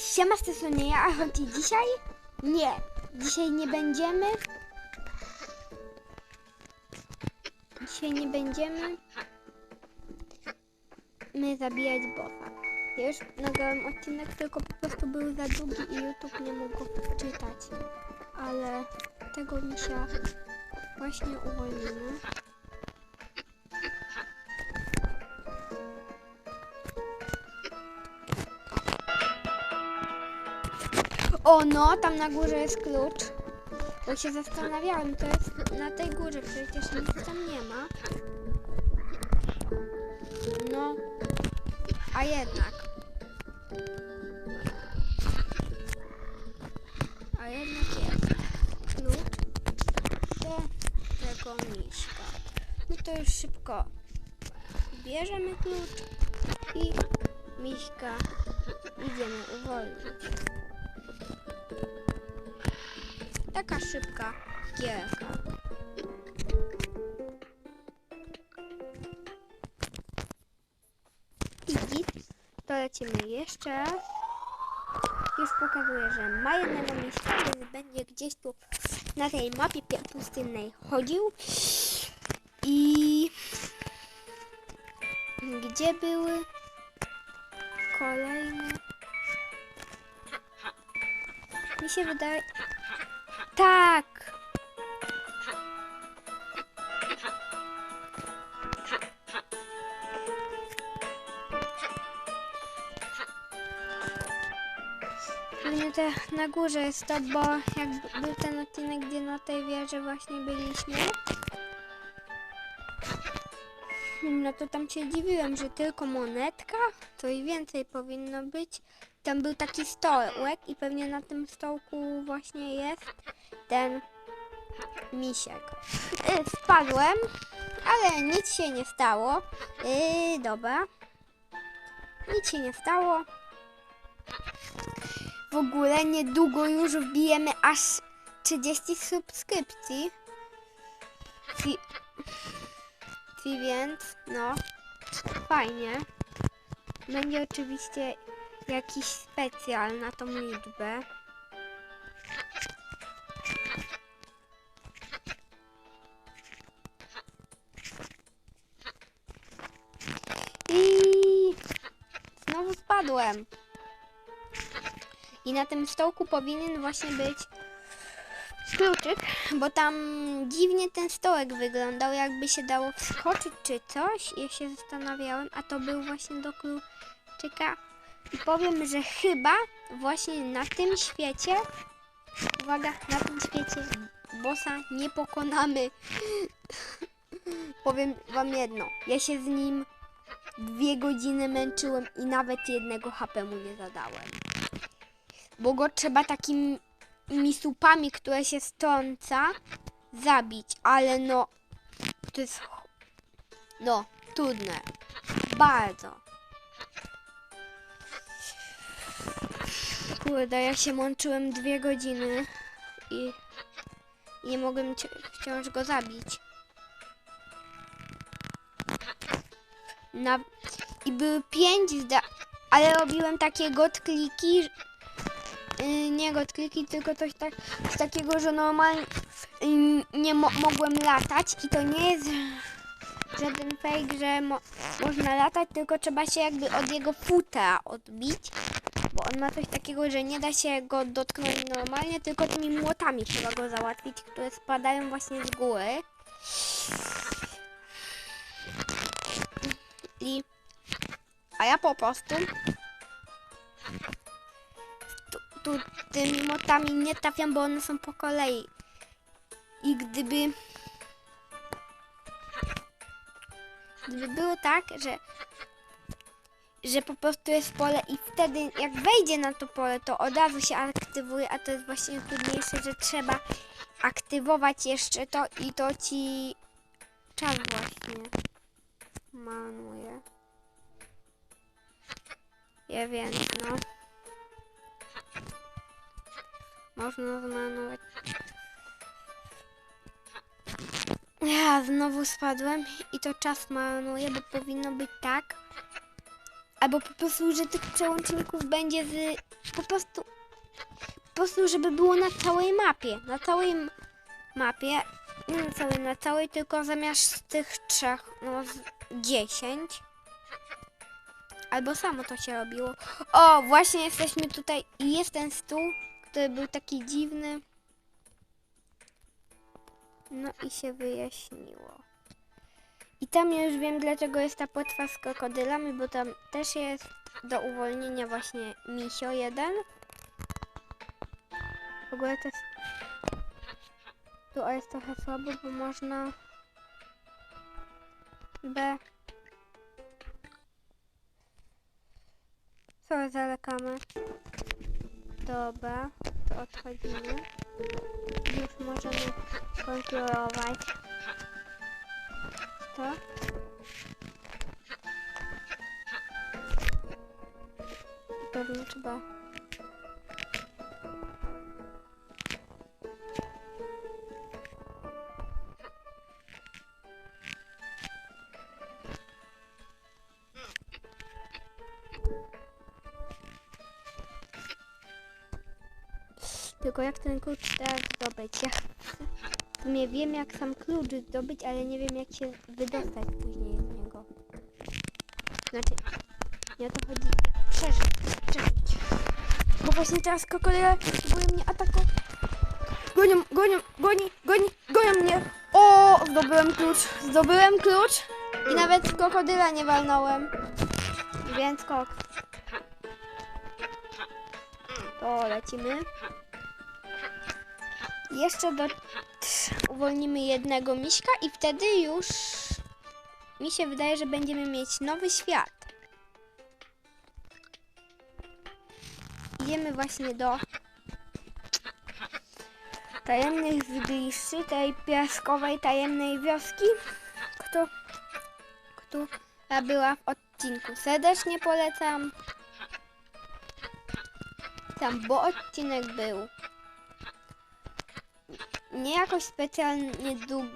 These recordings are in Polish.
Siema, z tej ja, choć dzisiaj? Nie, dzisiaj nie będziemy. Dzisiaj nie będziemy my zabijać bossa. Ja już nagrałem odcinek, tylko po prostu był za długi i YouTube nie mógł go wczytać. Ale tego misia właśnie uwolnimy. O no, tam na górze jest klucz. Bo się zastanawiałem, to jest na tej górze, przecież nic tam nie ma. No, a jednak. A jednak jest klucz do tego miśka. No to już szybko bierzemy klucz i miśka idziemy uwolnić. Taka szybka gierka. I to lecimy jeszcze. Już pokazuję, że ma jednego miejsca, więc będzie gdzieś tu na tej mapie pie- pustynnej chodził. I gdzie były kolejne? Mi się wydaje, tak. Te na górze jest to, bo jak był ten odcinek, gdzie na tej wieży właśnie byliśmy. No to tam się dziwiłem, że tylko monetka, to i więcej powinno być. Tam był taki stołek i pewnie na tym stołku właśnie jest ten misiek. Y, Spadłem, ale nic się nie stało. Yy, dobra. Nic się nie stało. W ogóle niedługo już wbijemy aż 30 subskrypcji. Więc, no, fajnie. Będzie oczywiście jakiś specjal na tą liczbę. I znowu spadłem. I na tym stołku powinien właśnie być kluczyk, bo tam dziwnie ten stołek wyglądał, jakby się dało wskoczyć czy coś. Ja się zastanawiałem, a to był właśnie do kluczyka. I powiem, że chyba właśnie na tym świecie, uwaga, na tym świecie bossa nie pokonamy. powiem wam jedno, ja się z nim dwie godziny męczyłem i nawet jednego HP mu nie zadałem. Bo go trzeba takimi supami, które się strąca, zabić, ale no, to jest, no, trudne. Bardzo. Kurde, ja się mączyłem dwie godziny i, nie mogłem ci- wciąż go zabić. Na, I były pięć zda, ale robiłem takie godkliki, że- yy, nie godkliki, tylko coś tak, takiego, że normalnie yy, nie mo mogłem latać i to nie jest żaden fake, że mo można latać, tylko trzeba się jakby od jego futra odbić, bo on ma coś takiego, że nie da się go dotknąć normalnie, tylko tymi młotami trzeba go załatwić, które spadają właśnie z góry. I a ja po prostu tu, tu tymi młotami nie trafiam, bo one są po kolei. I gdyby gdyby było tak, że że po prostu jest pole i wtedy jak wejdzie na to pole, to od razu się aktywuje, a to jest właśnie trudniejsze, że trzeba aktywować jeszcze to i to ci czas właśnie manuje. Ja wiem, no. Można zmanować. Ja znowu spadłem i to czas marnuje, bo powinno być tak, albo po prostu, że tych przełączników będzie z... po prostu... po prostu, żeby było na całej mapie, na całej mapie, nie na całej, na całej, tylko zamiast tych trzech, no z 10. Albo samo to się robiło. O, właśnie jesteśmy tutaj i jest ten stół, który był taki dziwny. No i się wyjaśniło. I tam już wiem, dlaczego jest ta płetwa z krokodylami, bo tam też jest do uwolnienia właśnie misio jeden. W ogóle to jest... Tu jest trochę słabo, bo można... B. Co zalekamy? Dobra, to odchodzimy. Już możemy kontrolować to. Pewnie trzeba. Tylko jak ten klucz teraz zdobyć? Sumie wiem jak sam klucz zdobyć, ale nie wiem jak się wydostać później z niego. Znaczy, nie o to chodzi. Przeżyć, przeżyć. Bo właśnie teraz krokodyle próbują mnie atakować. Gonią, gonią, goni, goni, gonią mnie. O, zdobyłem klucz, zdobyłem klucz i nawet krokodyla nie walnąłem. Więc kok. To lecimy. Jeszcze do uwolnimy jednego miśka i wtedy już mi się wydaje, że będziemy mieć nowy świat. Idziemy właśnie do tajemnych zgliszczy, tej piaskowej tajemnej wioski, kto, która była w odcinku. Serdecznie polecam. Tam, bo odcinek był nie jakoś specjalnie długi,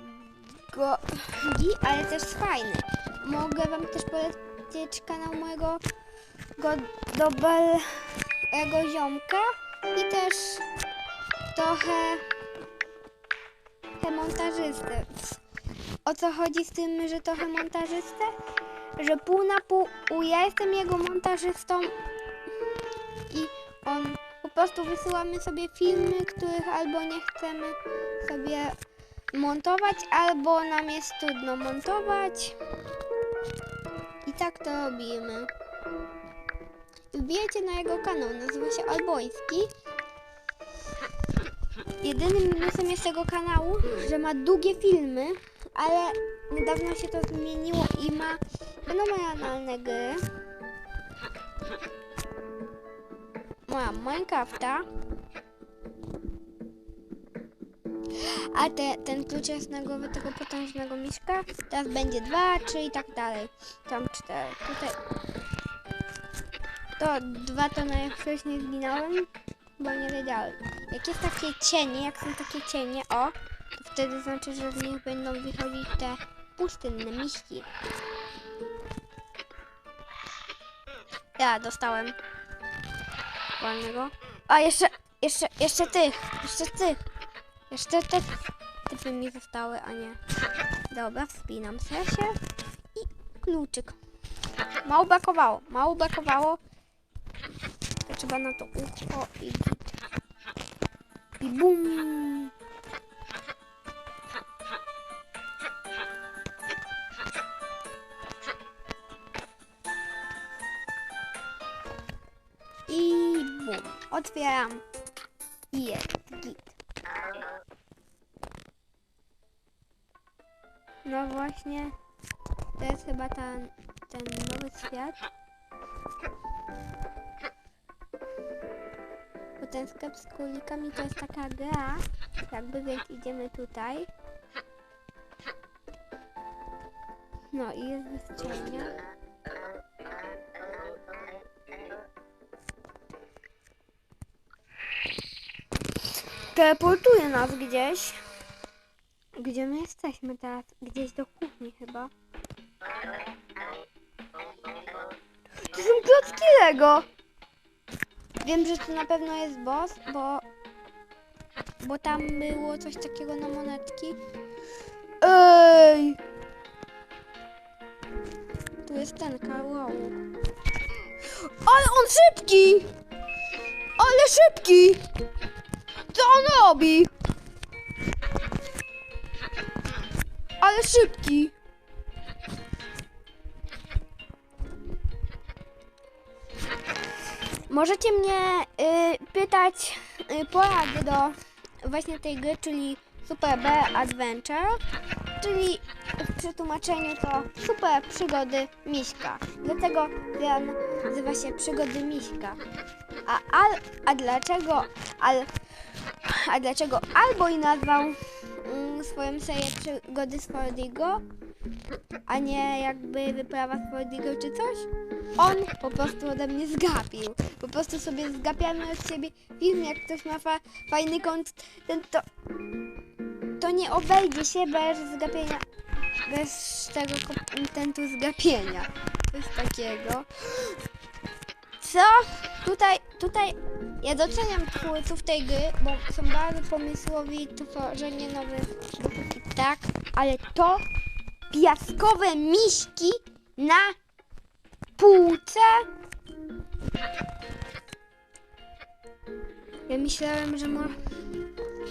ale też fajny. Mogę wam też polecić kanał mojego go, dobrego ziomka i też trochę te montażystę. O co chodzi z tym, że trochę montażystę? Że pół na pół ja jestem jego montażystą i on prostu wysyłamy sobie filmy, których albo nie chcemy sobie montować, albo nam jest trudno montować. I tak to robimy. Wbijajcie na jego kanał, nazywa się Alboński. Jedynym minusem jest tego kanału, że ma długie filmy, ale niedawno się to zmieniło i ma fenomenalne gry. Moja Minecrafta. A te, ten klucz głowę tego potężnego miśka. Teraz będzie dwa, trzy i tak dalej. Tam cztery. Tutaj. To dwa to najwcześniej zginąłem, bo nie wiedziałem. Jak jest takie cienie, jak są takie cienie, o, to wtedy znaczy, że z nich będą wychodzić te pustynne miśki. Ja dostałem A jeszcze, jeszcze, jeszcze tych, jeszcze tych. Jeszcze te typy mi zostały, a nie. Dobra, wspinam się i kluczyk. Mało brakowało, mało brakowało. To trzeba na to ucho i. I bum. Otwieram. I jest git. No właśnie. To jest chyba ten, ten nowy świat. Bo ten sklep z królikami to jest taka gra. Jakby więc idziemy tutaj. No i jest wystrzelnia. Teleportuje nas gdzieś. Gdzie my jesteśmy teraz? Gdzieś do kuchni chyba. To są klocki Lego. Wiem, że to na pewno jest boss, bo... Bo tam było coś takiego na monetki. Ej! Tu jest ten wow. Ale on szybki! Ale szybki! Co on robi? Ale szybki! Możecie mnie y, pytać y, porady do właśnie tej gry, czyli Super B Adventure, czyli w przetłumaczeniu to Super Przygody Miśka. Dlatego gra nazywa się Przygody Miśka. A, al, a dlaczego al, a dlaczego Alboy nazwał mm, swoją serię Przygody Spordigo, a nie jakby wyprawa Spordigo czy coś? On po prostu ode mnie zgapił. Po prostu sobie zgapiamy od siebie film, jak ktoś ma fa fajny kontent, to, to nie obejdzie się bez zgapienia, bez tego kontentu zgapienia. Coś takiego. Co? Tutaj, tutaj ja doceniam twórców tej gry, bo są bardzo pomysłowi tworzenie nowych tak, ale to piaskowe miśki na półce. Ja myślałem, że, mo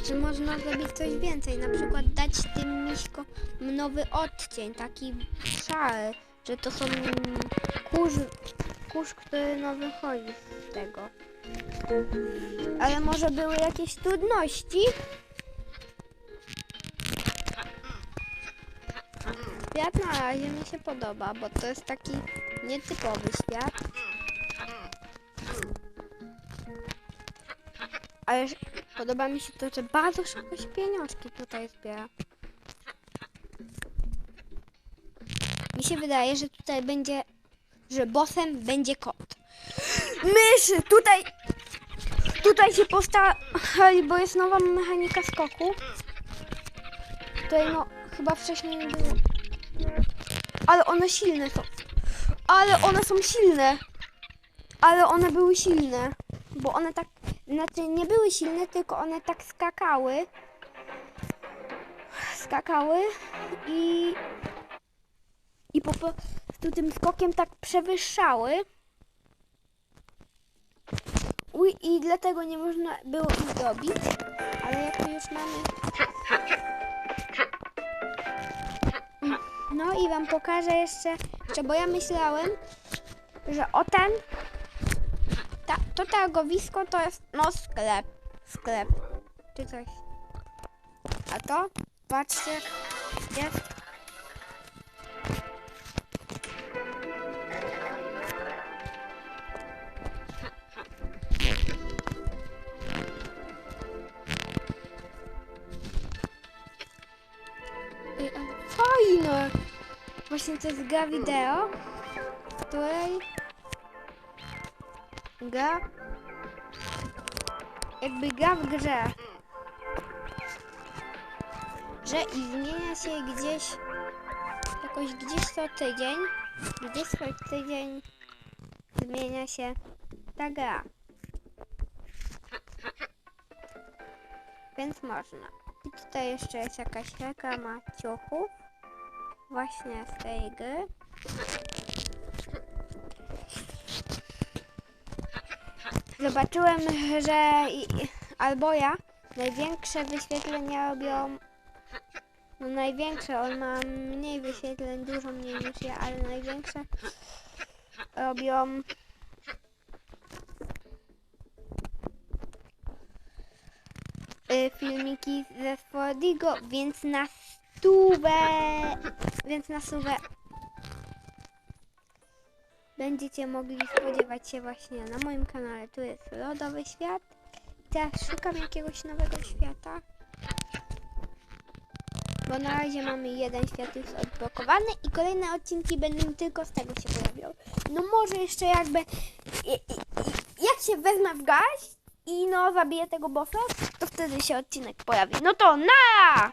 że można zrobić coś więcej, na przykład dać tym miśkom nowy odcień, taki szary, że to są kurz, kurz, który no wychodzi z tego. Ale może były jakieś trudności? Świat na razie mi się podoba, bo to jest taki nietypowy świat. Ale podoba mi się to, że bardzo szybko się pieniążki tutaj zbiera. Mi się wydaje, że tutaj będzie, że bossem będzie kot. Myszy! Tutaj, tutaj się postali, bo jest nowa mechanika skoku. Tutaj no, chyba wcześniej nie było. Ale one silne są. Ale one są silne. Ale one były silne. Bo one tak. Znaczy nie były silne, tylko one tak skakały. Skakały i. I po prostu tym skokiem tak przewyższały. Uj, I dlatego nie można było ich dobić. Ale jak to już mamy No i wam pokażę jeszcze, jeszcze bo ja myślałem, że o ten, ta, to targowisko to jest, no sklep, sklep, czy coś. A to, patrzcie, jest. Właśnie to jest gra wideo, w której gra jakby gra w grze. Że i zmienia się gdzieś jakoś gdzieś co tydzień, gdzieś co tydzień zmienia się ta gra. Więc można. I tutaj jeszcze jest jakaś reklama ciuchów właśnie z tej gry. Zobaczyłem, że albo ja największe wyświetlenia robią. No największe, on ma mniej wyświetleń, dużo mniej niż ja, ale największe robią. y, filmiki ze Spordigo, więc na stówę, więc na stówę będziecie mogli spodziewać się właśnie na moim kanale. Tu jest Lodowy Świat. Teraz szukam jakiegoś nowego świata. Bo na razie mamy jeden świat już odblokowany i kolejne odcinki będą tylko z tego się pojawiały. No może jeszcze jakby... Jak się wezmę w garść i no zabiję tego bossa, to wtedy się odcinek pojawi. No to na!